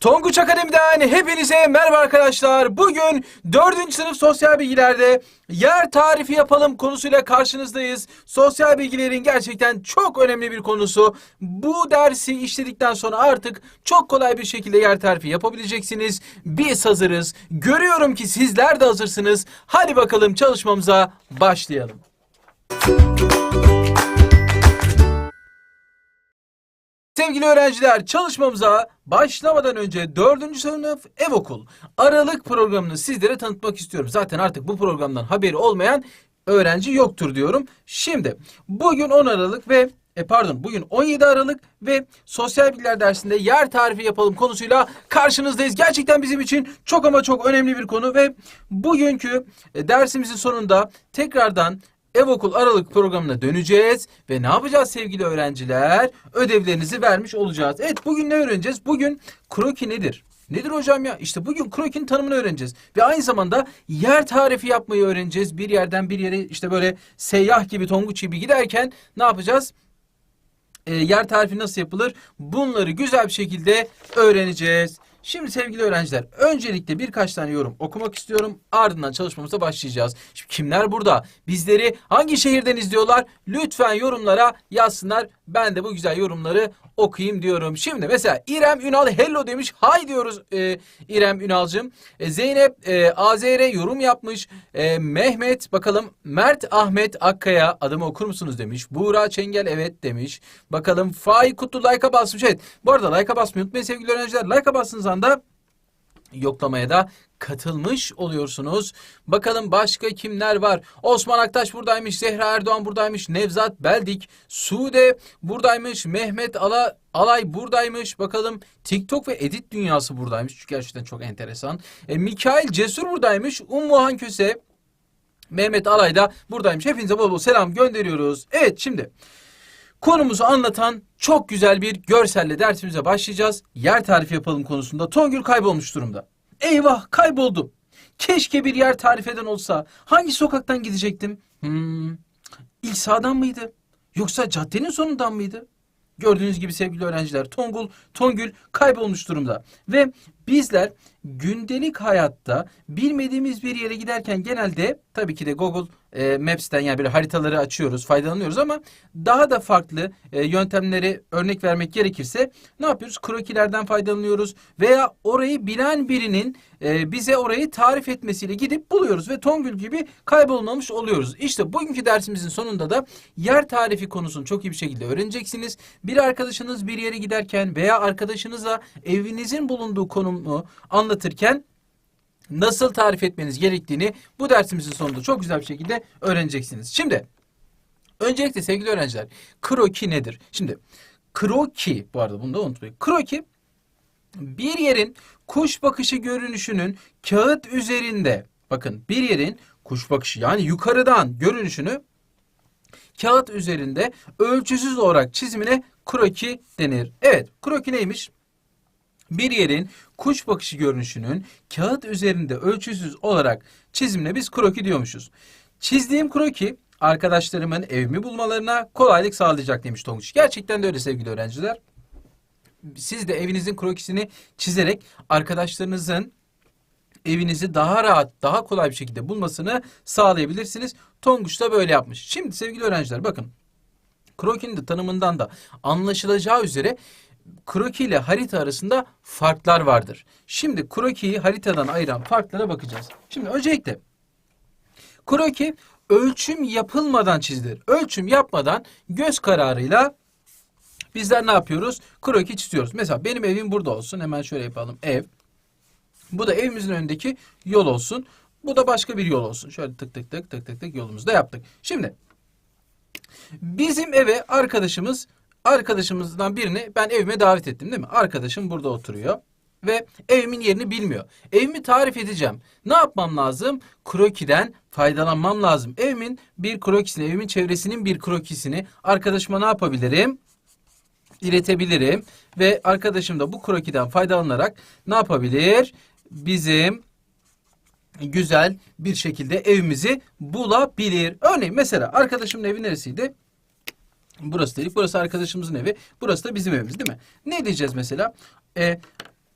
Tonguç Akademi'den hepinize merhaba arkadaşlar. Bugün 4. sınıf sosyal bilgilerde yer tarifi yapalım konusuyla karşınızdayız. Sosyal bilgilerin gerçekten çok önemli bir konusu. Bu dersi işledikten sonra artık çok kolay bir şekilde yer tarifi yapabileceksiniz. Biz hazırız. Görüyorum ki sizler de hazırsınız. Hadi bakalım çalışmamıza başlayalım. Sevgili öğrenciler çalışmamıza başlamadan önce 4. sınıf ev okul Aralık programını sizlere tanıtmak istiyorum. Zaten artık bu programdan haberi olmayan öğrenci yoktur diyorum. Şimdi bugün 10 Aralık ve e pardon bugün 17 Aralık ve sosyal bilgiler dersinde yer tarifi yapalım konusuyla karşınızdayız. Gerçekten bizim için çok ama çok önemli bir konu ve bugünkü e, dersimizin sonunda tekrardan Ev Okul Aralık programına döneceğiz ve ne yapacağız sevgili öğrenciler? Ödevlerinizi vermiş olacağız. Evet bugün ne öğreneceğiz? Bugün kroki nedir? Nedir hocam ya? İşte bugün krokinin tanımını öğreneceğiz. Ve aynı zamanda yer tarifi yapmayı öğreneceğiz. Bir yerden bir yere işte böyle seyyah gibi, tonguç gibi giderken ne yapacağız? E, yer tarifi nasıl yapılır? Bunları güzel bir şekilde öğreneceğiz. Şimdi sevgili öğrenciler, öncelikle birkaç tane yorum okumak istiyorum. Ardından çalışmamıza başlayacağız. Şimdi kimler burada? Bizleri hangi şehirden izliyorlar? Lütfen yorumlara yazsınlar. Ben de bu güzel yorumları okuyayım diyorum. Şimdi mesela İrem Ünal hello demiş. Hay diyoruz e, İrem Ünal'cığım. E, Zeynep e, AZR yorum yapmış. E, Mehmet bakalım Mert Ahmet Akkaya adımı okur musunuz demiş. Buğra Çengel evet demiş. Bakalım Faik Kutlu like'a basmış. Evet bu arada like'a basmayı unutmayın sevgili öğrenciler. Like'a bastığınız anda yoklamaya da katılmış oluyorsunuz. Bakalım başka kimler var? Osman Aktaş buradaymış, Zehra Erdoğan buradaymış, Nevzat Beldik, Sude buradaymış, Mehmet Ala Alay buradaymış. Bakalım TikTok ve edit dünyası buradaymış. Çünkü gerçekten çok enteresan. E, Mikail Cesur buradaymış. Ummuhan Köse, Mehmet Alay da buradaymış. Hepinize bol bol selam gönderiyoruz. Evet şimdi konumuzu anlatan çok güzel bir görselle dersimize başlayacağız. Yer tarifi yapalım konusunda. Tongül kaybolmuş durumda. Eyvah kayboldum. Keşke bir yer tarif eden olsa. Hangi sokaktan gidecektim? Hmm, ilk sağdan mıydı? Yoksa caddenin sonundan mıydı? Gördüğünüz gibi sevgili öğrenciler Tongul, Tongül kaybolmuş durumda. Ve bizler gündelik hayatta bilmediğimiz bir yere giderken genelde tabii ki de Google e, Maps'ten yani böyle haritaları açıyoruz, faydalanıyoruz ama daha da farklı e, yöntemleri örnek vermek gerekirse ne yapıyoruz? Krokilerden faydalanıyoruz veya orayı bilen birinin e, bize orayı tarif etmesiyle gidip buluyoruz ve Tongül gibi kaybolmamış oluyoruz. İşte bugünkü dersimizin sonunda da yer tarifi konusunu çok iyi bir şekilde öğreneceksiniz. Bir arkadaşınız bir yere giderken veya arkadaşınızla evinizin bulunduğu konumu anlatırken nasıl tarif etmeniz gerektiğini bu dersimizin sonunda çok güzel bir şekilde öğreneceksiniz. Şimdi öncelikle sevgili öğrenciler kroki nedir? Şimdi kroki bu arada bunu da unutmayın. Kroki bir yerin kuş bakışı görünüşünün kağıt üzerinde bakın bir yerin kuş bakışı yani yukarıdan görünüşünü kağıt üzerinde ölçüsüz olarak çizimine kroki denir. Evet kroki neymiş? Bir yerin kuş bakışı görünüşünün kağıt üzerinde ölçüsüz olarak çizimine biz kroki diyormuşuz. Çizdiğim kroki arkadaşlarımın evimi bulmalarına kolaylık sağlayacak demiş Tonguç. Gerçekten de öyle sevgili öğrenciler. Siz de evinizin krokisini çizerek arkadaşlarınızın evinizi daha rahat, daha kolay bir şekilde bulmasını sağlayabilirsiniz. Tonguç da böyle yapmış. Şimdi sevgili öğrenciler bakın. Krokinin de tanımından da anlaşılacağı üzere kroki ile harita arasında farklar vardır. Şimdi krokiyi haritadan ayıran farklara bakacağız. Şimdi öncelikle kroki ölçüm yapılmadan çizilir. Ölçüm yapmadan göz kararıyla bizler ne yapıyoruz? Kroki çiziyoruz. Mesela benim evim burada olsun. Hemen şöyle yapalım. Ev. Bu da evimizin önündeki yol olsun. Bu da başka bir yol olsun. Şöyle tık tık tık tık tık tık yolumuzu da yaptık. Şimdi bizim eve arkadaşımız arkadaşımızdan birini ben evime davet ettim değil mi? Arkadaşım burada oturuyor ve evimin yerini bilmiyor. Evimi tarif edeceğim. Ne yapmam lazım? Krokiden faydalanmam lazım. Evimin bir krokisini, evimin çevresinin bir krokisini arkadaşıma ne yapabilirim? iletebilirim ve arkadaşım da bu krokiden faydalanarak ne yapabilir? Bizim güzel bir şekilde evimizi bulabilir. Örneğin mesela arkadaşımın evi neresiydi? Burası dedik. Burası arkadaşımızın evi. Burası da bizim evimiz değil mi? Ne diyeceğiz mesela? E,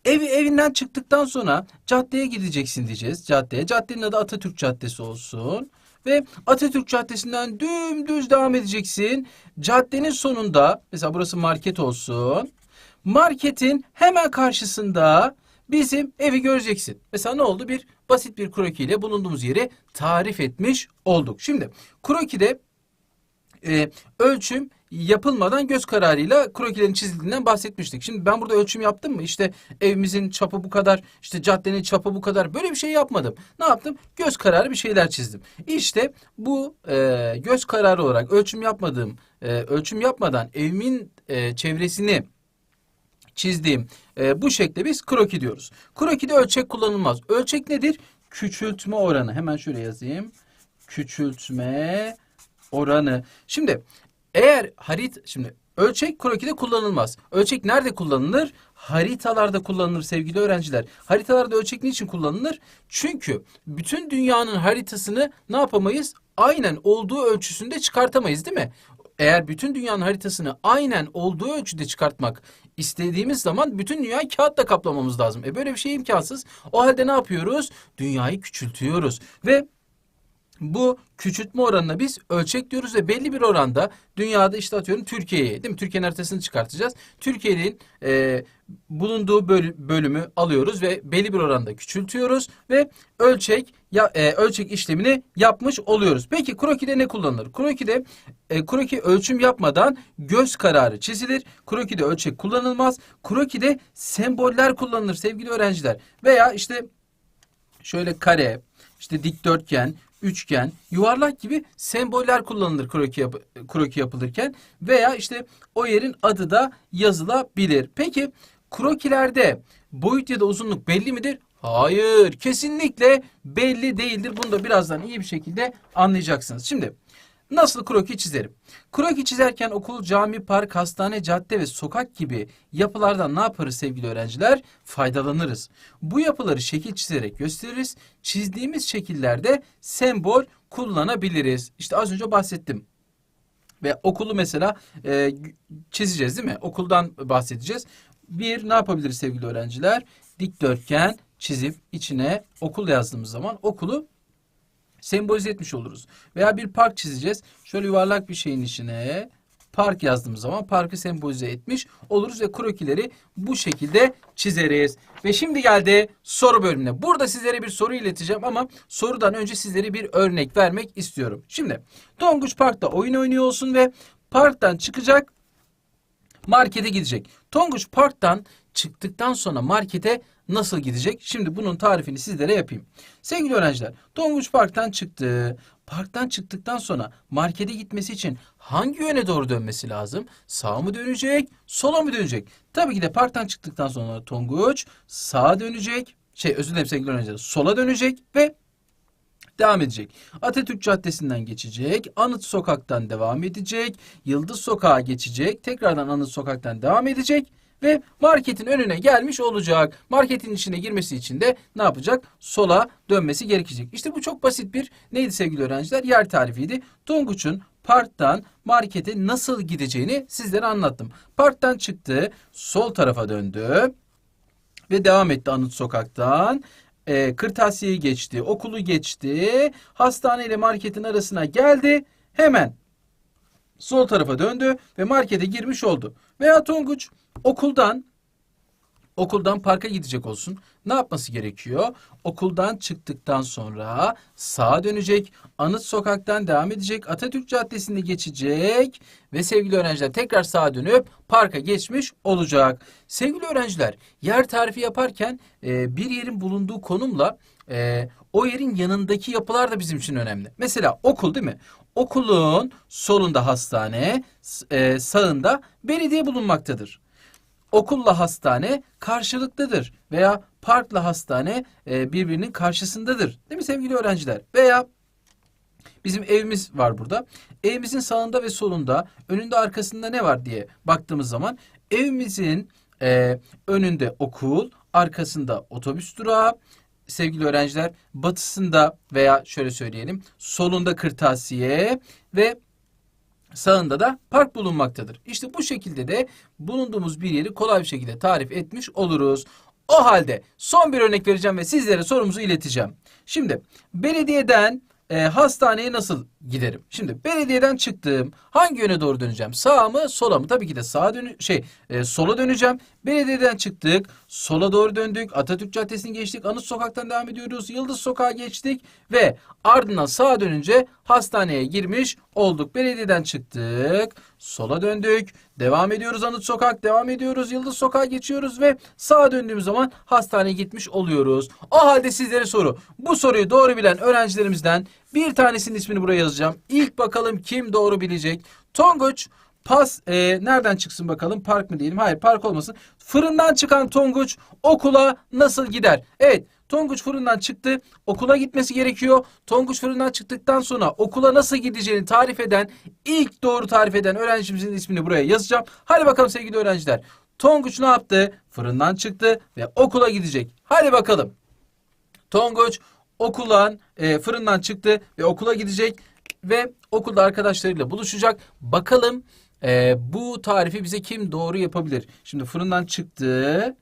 Evi evinden çıktıktan sonra caddeye gideceksin diyeceğiz. Caddeye. Caddenin adı Atatürk Caddesi olsun. Ve Atatürk Caddesi'nden dümdüz devam edeceksin. Caddenin sonunda mesela burası market olsun. Marketin hemen karşısında bizim evi göreceksin. Mesela ne oldu? Bir basit bir kroki ile bulunduğumuz yeri tarif etmiş olduk. Şimdi krokide e, ölçüm yapılmadan göz kararıyla krokilerin çizildiğinden bahsetmiştik. Şimdi ben burada ölçüm yaptım mı? İşte evimizin çapı bu kadar, işte caddenin çapı bu kadar. Böyle bir şey yapmadım. Ne yaptım? Göz kararı bir şeyler çizdim. İşte bu e, göz kararı olarak ölçüm yapmadığım, e, ölçüm yapmadan evimin e, çevresini çizdiğim e, bu şekle biz kroki diyoruz. Krokide ölçek kullanılmaz. Ölçek nedir? Küçültme oranı. Hemen şöyle yazayım. Küçültme oranı. Şimdi eğer harit şimdi ölçek krokide kullanılmaz. Ölçek nerede kullanılır? Haritalarda kullanılır sevgili öğrenciler. Haritalarda ölçek niçin kullanılır? Çünkü bütün dünyanın haritasını ne yapamayız? Aynen olduğu ölçüsünde çıkartamayız değil mi? Eğer bütün dünyanın haritasını aynen olduğu ölçüde çıkartmak istediğimiz zaman bütün dünyayı kağıtla kaplamamız lazım. E böyle bir şey imkansız. O halde ne yapıyoruz? Dünyayı küçültüyoruz ve bu küçültme oranına biz ölçek diyoruz ve belli bir oranda dünyada işte atıyorum Türkiye'yi değil mi? Türkiye'nin haritasını çıkartacağız. Türkiye'nin e, bulunduğu böl- bölümü alıyoruz ve belli bir oranda küçültüyoruz ve ölçek ya, e, ölçek işlemini yapmış oluyoruz. Peki krokide ne kullanılır? Krokide e, kroki ölçüm yapmadan göz kararı çizilir. Krokide ölçek kullanılmaz. Krokide semboller kullanılır sevgili öğrenciler. Veya işte şöyle kare, işte dikdörtgen, üçgen, yuvarlak gibi semboller kullanılır kroki, yap kroki yapılırken veya işte o yerin adı da yazılabilir. Peki krokilerde boyut ya da uzunluk belli midir? Hayır, kesinlikle belli değildir. Bunu da birazdan iyi bir şekilde anlayacaksınız. Şimdi Nasıl kroki çizerim? Kroki çizerken okul, cami, park, hastane, cadde ve sokak gibi yapılardan ne yaparız sevgili öğrenciler? Faydalanırız. Bu yapıları şekil çizerek gösteririz. Çizdiğimiz şekillerde sembol kullanabiliriz. İşte az önce bahsettim. Ve okulu mesela e, çizeceğiz değil mi? Okuldan bahsedeceğiz. Bir ne yapabiliriz sevgili öğrenciler? Dikdörtgen çizip içine okul yazdığımız zaman okulu sembolize etmiş oluruz. Veya bir park çizeceğiz. Şöyle yuvarlak bir şeyin içine park yazdığımız zaman parkı sembolize etmiş oluruz ve krokileri bu şekilde çizeriz. Ve şimdi geldi soru bölümüne. Burada sizlere bir soru ileteceğim ama sorudan önce sizlere bir örnek vermek istiyorum. Şimdi Tonguç Park'ta oyun oynuyor olsun ve parktan çıkacak markete gidecek. Tonguç Park'tan çıktıktan sonra markete nasıl gidecek? Şimdi bunun tarifini sizlere yapayım. Sevgili öğrenciler, Tonguç Park'tan çıktı. Parktan çıktıktan sonra markete gitmesi için hangi yöne doğru dönmesi lazım? Sağa mı dönecek, sola mı dönecek? Tabii ki de parktan çıktıktan sonra Tonguç sağa dönecek. Şey özür dilerim sevgili öğrenciler. Sola dönecek ve devam edecek. Atatürk Caddesi'nden geçecek. Anıt Sokak'tan devam edecek. Yıldız Sokak'a geçecek. Tekrardan Anıt Sokak'tan devam edecek ve marketin önüne gelmiş olacak. Marketin içine girmesi için de ne yapacak? Sola dönmesi gerekecek. İşte bu çok basit bir neydi sevgili öğrenciler? Yer tarifiydi. Tonguç'un parktan markete nasıl gideceğini sizlere anlattım. Parktan çıktı, sol tarafa döndü ve devam etti Anıt Sokak'tan. E, kırtasiyeyi geçti, okulu geçti, hastane ile marketin arasına geldi. Hemen sol tarafa döndü ve markete girmiş oldu. Veya Tonguç okuldan okuldan parka gidecek olsun. Ne yapması gerekiyor? Okuldan çıktıktan sonra sağa dönecek. Anıt sokaktan devam edecek. Atatürk Caddesi'nde geçecek. Ve sevgili öğrenciler tekrar sağa dönüp parka geçmiş olacak. Sevgili öğrenciler yer tarifi yaparken e, bir yerin bulunduğu konumla e, o yerin yanındaki yapılar da bizim için önemli. Mesela okul değil mi? Okulun solunda hastane, e, sağında belediye bulunmaktadır okulla hastane karşılıklıdır veya parkla hastane e, birbirinin karşısındadır. Değil mi sevgili öğrenciler? Veya bizim evimiz var burada. Evimizin sağında ve solunda, önünde arkasında ne var diye baktığımız zaman evimizin e, önünde okul, arkasında otobüs durağı, sevgili öğrenciler batısında veya şöyle söyleyelim solunda kırtasiye ve sağında da park bulunmaktadır. İşte bu şekilde de bulunduğumuz bir yeri kolay bir şekilde tarif etmiş oluruz. O halde son bir örnek vereceğim ve sizlere sorumuzu ileteceğim. Şimdi belediyeden e, hastaneye nasıl giderim? Şimdi belediyeden çıktım. Hangi yöne doğru döneceğim? Sağa mı, sola mı? Tabii ki de sağa dönü şey, e, sola döneceğim. Belediyeden çıktık. Sola doğru döndük. Atatürk Caddesi'ni geçtik. Anıt Sokak'tan devam ediyoruz. Yıldız Sokak'a geçtik ve ardından sağa dönünce hastaneye girmiş olduk. Belediyeden çıktık. Sola döndük. Devam ediyoruz Anıt Sokak. Devam ediyoruz. Yıldız Sokak'a geçiyoruz ve sağa döndüğümüz zaman hastaneye gitmiş oluyoruz. O halde sizlere soru. Bu soruyu doğru bilen öğrencilerimizden bir tanesinin ismini buraya yazacağım. İlk bakalım kim doğru bilecek. Tonguç pas e, nereden çıksın bakalım? Park mı diyelim? Hayır park olmasın. Fırından çıkan Tonguç okula nasıl gider? Evet Tonguç fırından çıktı okula gitmesi gerekiyor. Tonguç fırından çıktıktan sonra okula nasıl gideceğini tarif eden ilk doğru tarif eden öğrencimizin ismini buraya yazacağım. Hadi bakalım sevgili öğrenciler. Tonguç ne yaptı? Fırından çıktı ve okula gidecek. Hadi bakalım. Tonguç okuldan e, fırından çıktı ve okula gidecek ve okulda arkadaşlarıyla buluşacak. Bakalım e, bu tarifi bize kim doğru yapabilir? Şimdi fırından çıktı.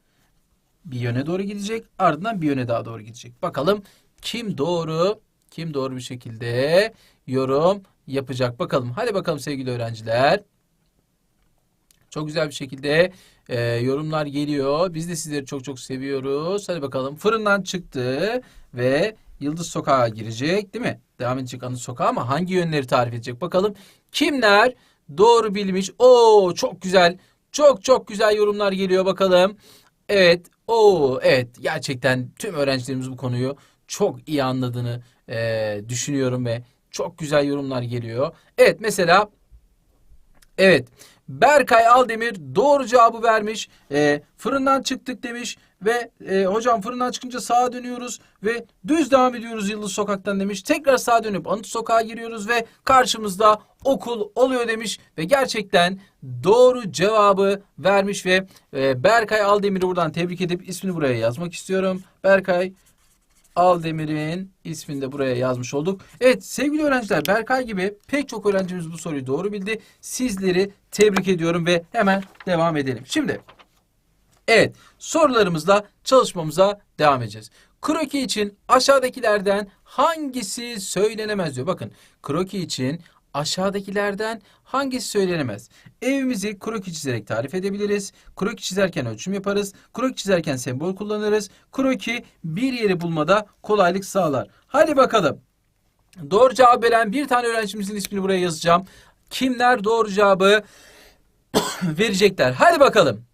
Bir yöne doğru gidecek. Ardından bir yöne daha doğru gidecek. Bakalım kim doğru kim doğru bir şekilde yorum yapacak. Bakalım. Hadi bakalım sevgili öğrenciler. Çok güzel bir şekilde e, yorumlar geliyor. Biz de sizleri çok çok seviyoruz. Hadi bakalım. Fırından çıktı ve Yıldız Sokağa girecek değil mi? Devam edecek Anıt Sokağı ama hangi yönleri tarif edecek? Bakalım kimler doğru bilmiş? Oo çok güzel. Çok çok güzel yorumlar geliyor bakalım. Evet. Oo evet. Gerçekten tüm öğrencilerimiz bu konuyu çok iyi anladığını e, düşünüyorum ve çok güzel yorumlar geliyor. Evet mesela Evet. Berkay Aldemir doğru cevabı vermiş. E, fırından çıktık demiş ve e, hocam fırından çıkınca sağa dönüyoruz ve düz devam ediyoruz Yıldız Sokak'tan demiş. Tekrar sağa dönüp Anıt Sokak'a giriyoruz ve karşımızda okul oluyor demiş ve gerçekten doğru cevabı vermiş ve e, Berkay Aldemir'i buradan tebrik edip ismini buraya yazmak istiyorum. Berkay Aldemir'in ismini de buraya yazmış olduk. Evet sevgili öğrenciler Berkay gibi pek çok öğrencimiz bu soruyu doğru bildi. Sizleri tebrik ediyorum ve hemen devam edelim. Şimdi evet sorularımızla çalışmamıza devam edeceğiz. Kroki için aşağıdakilerden hangisi söylenemez diyor. Bakın kroki için aşağıdakilerden hangisi söylenemez? Evimizi kroki çizerek tarif edebiliriz. Kroki çizerken ölçüm yaparız. Kroki çizerken sembol kullanırız. Kroki bir yeri bulmada kolaylık sağlar. Hadi bakalım. Doğru cevap veren bir tane öğrencimizin ismini buraya yazacağım. Kimler doğru cevabı verecekler? Hadi bakalım.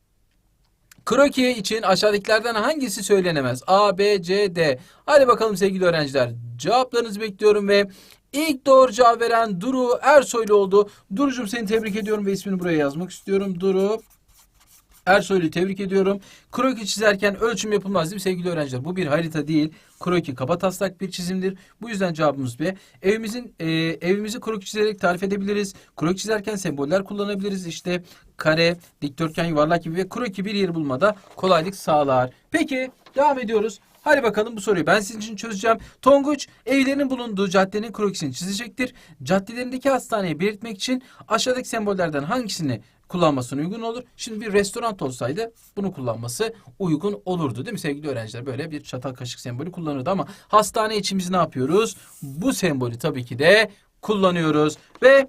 Kroki için aşağıdakilerden hangisi söylenemez? A, B, C, D. Hadi bakalım sevgili öğrenciler. Cevaplarınızı bekliyorum ve ilk doğru cevap veren Duru Ersoylu oldu. Duru'cum seni tebrik ediyorum ve ismini buraya yazmak istiyorum. Duru Ersoylu'yu tebrik ediyorum. Kroki çizerken ölçüm yapılmaz değil mi sevgili öğrenciler? Bu bir harita değil. Kroki kaba taslak bir çizimdir. Bu yüzden cevabımız B. Evimizin e, evimizi kroki çizerek tarif edebiliriz. Kroki çizerken semboller kullanabiliriz. İşte kare, dikdörtgen, yuvarlak gibi ve kroki bir yeri bulmada kolaylık sağlar. Peki devam ediyoruz. Hadi bakalım bu soruyu ben sizin için çözeceğim. Tonguç evlerinin bulunduğu caddenin krokisini çizecektir. Caddelerindeki hastaneyi belirtmek için aşağıdaki sembollerden hangisini kullanmasına uygun olur? Şimdi bir restoran olsaydı bunu kullanması uygun olurdu değil mi sevgili öğrenciler? Böyle bir çatal kaşık sembolü kullanırdı ama hastane için biz ne yapıyoruz? Bu sembolü tabii ki de kullanıyoruz ve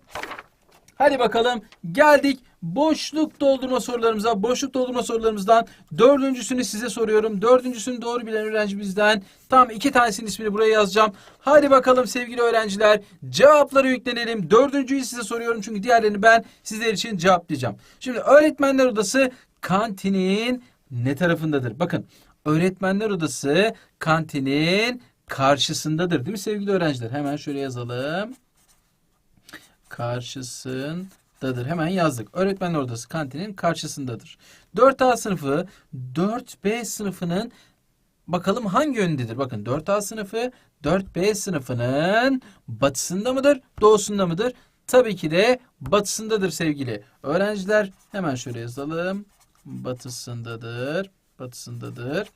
Hadi bakalım geldik boşluk doldurma sorularımıza. Boşluk doldurma sorularımızdan dördüncüsünü size soruyorum. Dördüncüsünü doğru bilen öğrencimizden tam iki tanesinin ismini buraya yazacağım. Hadi bakalım sevgili öğrenciler cevapları yüklenelim. Dördüncüyü size soruyorum çünkü diğerlerini ben sizler için cevaplayacağım. Şimdi öğretmenler odası kantinin ne tarafındadır? Bakın öğretmenler odası kantinin karşısındadır değil mi sevgili öğrenciler? Hemen şöyle yazalım karşısındadır. Hemen yazdık. Öğretmenler odası kantinin karşısındadır. 4A sınıfı 4B sınıfının bakalım hangi yönündedir? Bakın 4A sınıfı 4B sınıfının batısında mıdır? Doğusunda mıdır? Tabii ki de batısındadır sevgili öğrenciler. Hemen şöyle yazalım. Batısındadır. Batısındadır.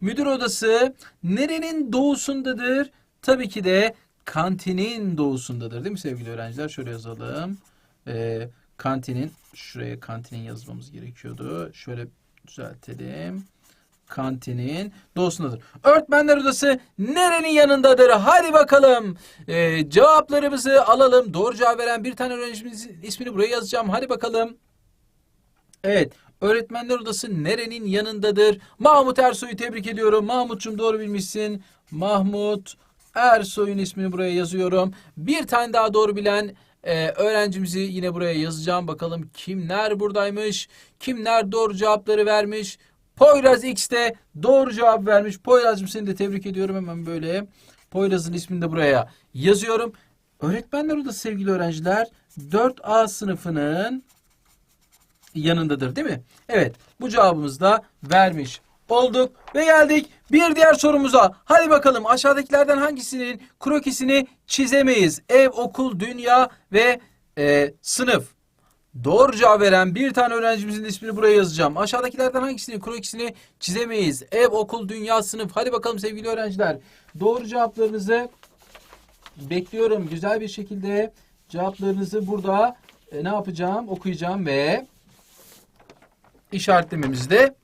Müdür odası nerenin doğusundadır? Tabii ki de kantinin doğusundadır değil mi sevgili öğrenciler? Şöyle yazalım. Ee, kantinin, şuraya kantinin yazmamız gerekiyordu. Şöyle düzeltelim. kantinin doğusundadır. Öğretmenler odası nerenin yanındadır? Hadi bakalım. Ee, cevaplarımızı alalım. Doğru cevap veren bir tane öğrencimizin ismini buraya yazacağım. Hadi bakalım. Evet. Öğretmenler odası nerenin yanındadır? Mahmut Ersoy'u tebrik ediyorum. Mahmut'cum doğru bilmişsin. Mahmut Ersoy'un ismini buraya yazıyorum. Bir tane daha doğru bilen e, öğrencimizi yine buraya yazacağım. Bakalım kimler buradaymış? Kimler doğru cevapları vermiş? Poyraz X de doğru cevap vermiş. Poyraz'cığım seni de tebrik ediyorum. Hemen böyle Poyraz'ın ismini de buraya yazıyorum. Öğretmenler odası sevgili öğrenciler 4A sınıfının yanındadır değil mi? Evet bu cevabımızı da vermiş olduk ve geldik bir diğer sorumuza. Hadi bakalım aşağıdakilerden hangisinin krokisini çizemeyiz? Ev, okul, dünya ve e, sınıf. Doğru cevap veren bir tane öğrencimizin ismini buraya yazacağım. Aşağıdakilerden hangisinin krokisini çizemeyiz? Ev, okul, dünya, sınıf. Hadi bakalım sevgili öğrenciler. Doğru cevaplarınızı bekliyorum. Güzel bir şekilde cevaplarınızı burada e, ne yapacağım? Okuyacağım ve işaretlememizi de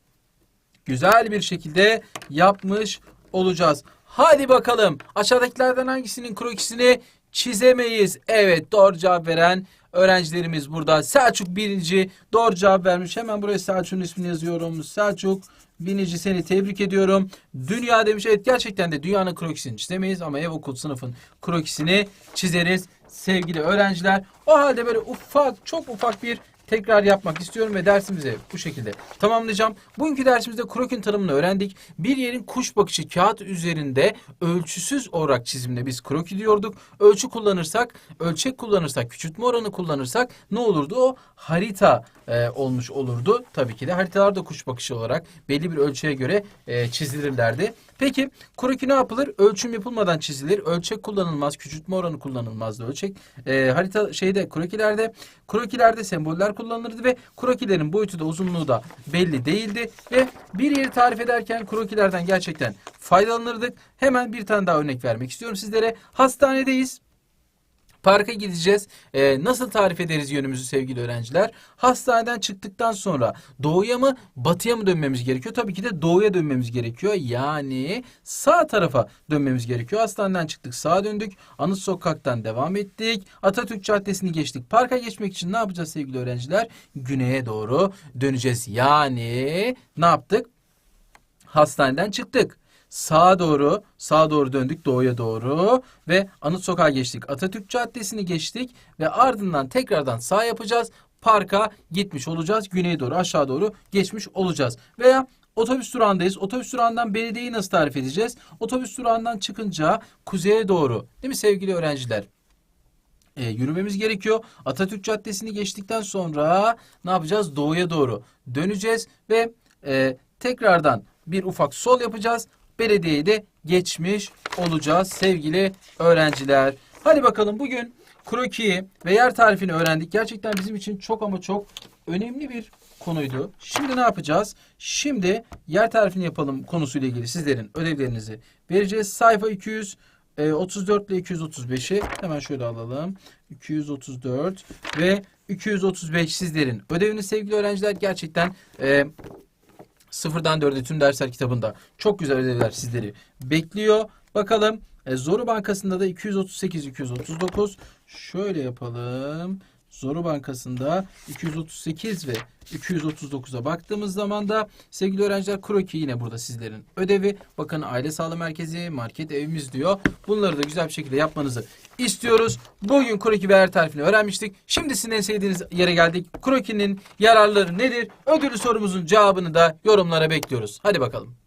güzel bir şekilde yapmış olacağız. Hadi bakalım aşağıdakilerden hangisinin krokisini çizemeyiz? Evet doğru cevap veren öğrencilerimiz burada. Selçuk birinci doğru cevap vermiş. Hemen buraya Selçuk'un ismini yazıyorum. Selçuk Binici seni tebrik ediyorum. Dünya demiş. Evet gerçekten de dünyanın krokisini çizemeyiz ama ev okul sınıfın krokisini çizeriz sevgili öğrenciler. O halde böyle ufak çok ufak bir tekrar yapmak istiyorum ve dersimizi bu şekilde tamamlayacağım. Bugünkü dersimizde krokin tanımını öğrendik. Bir yerin kuş bakışı kağıt üzerinde ölçüsüz olarak çizimde biz kroki diyorduk. Ölçü kullanırsak, ölçek kullanırsak, küçültme oranı kullanırsak ne olurdu? O harita e, olmuş olurdu. Tabii ki de haritalar da kuş bakışı olarak belli bir ölçüye göre e, çizilirlerdi. Peki kroki ne yapılır? Ölçüm yapılmadan çizilir. Ölçek kullanılmaz, küçültme oranı kullanılmazdı. Ölçek e, harita şeyde krokilerde krokilerde semboller kullanılırdı ve krokilerin boyutu da uzunluğu da belli değildi ve bir yeri tarif ederken krokilerden gerçekten faydalanırdık. Hemen bir tane daha örnek vermek istiyorum sizlere. Hastanedeyiz. Parka gideceğiz. Ee, nasıl tarif ederiz yönümüzü sevgili öğrenciler? Hastaneden çıktıktan sonra doğuya mı batıya mı dönmemiz gerekiyor? Tabii ki de doğuya dönmemiz gerekiyor. Yani sağ tarafa dönmemiz gerekiyor. Hastaneden çıktık sağa döndük. Anıt sokaktan devam ettik. Atatürk Caddesi'ni geçtik. Parka geçmek için ne yapacağız sevgili öğrenciler? Güneye doğru döneceğiz. Yani ne yaptık? Hastaneden çıktık. Sağa doğru, sağa doğru döndük doğuya doğru ve Anıt Sokağı geçtik. Atatürk Caddesi'ni geçtik ve ardından tekrardan sağ yapacağız. Parka gitmiş olacağız. Güneye doğru, aşağı doğru geçmiş olacağız. Veya otobüs durağındayız. Otobüs durağından belediyeyi nasıl tarif edeceğiz? Otobüs durağından çıkınca kuzeye doğru, değil mi sevgili öğrenciler? e, yürümemiz gerekiyor. Atatürk Caddesi'ni geçtikten sonra ne yapacağız? Doğuya doğru döneceğiz ve e, tekrardan bir ufak sol yapacağız. Belediyeyi de geçmiş olacağız sevgili öğrenciler. Hadi bakalım bugün krokiyi ve yer tarifini öğrendik. Gerçekten bizim için çok ama çok önemli bir konuydu. Şimdi ne yapacağız? Şimdi yer tarifini yapalım konusuyla ilgili sizlerin ödevlerinizi vereceğiz. Sayfa 200 e, 34 ile 235'i hemen şöyle alalım. 234 ve 235 sizlerin ödeviniz sevgili öğrenciler gerçekten e, sıfırdan dörde tüm dersler kitabında çok güzel ödevler sizleri bekliyor. Bakalım e, Zoru Bankası'nda da 238 239 şöyle yapalım. Zoru Bankası'nda 238 ve 239'a baktığımız zaman da sevgili öğrenciler kroki yine burada sizlerin ödevi. Bakın aile sağlığı merkezi, market evimiz diyor. Bunları da güzel bir şekilde yapmanızı istiyoruz. Bugün kroki ve her tarifini öğrenmiştik. Şimdi sizin en sevdiğiniz yere geldik. Krokinin yararları nedir? Ödülü sorumuzun cevabını da yorumlara bekliyoruz. Hadi bakalım.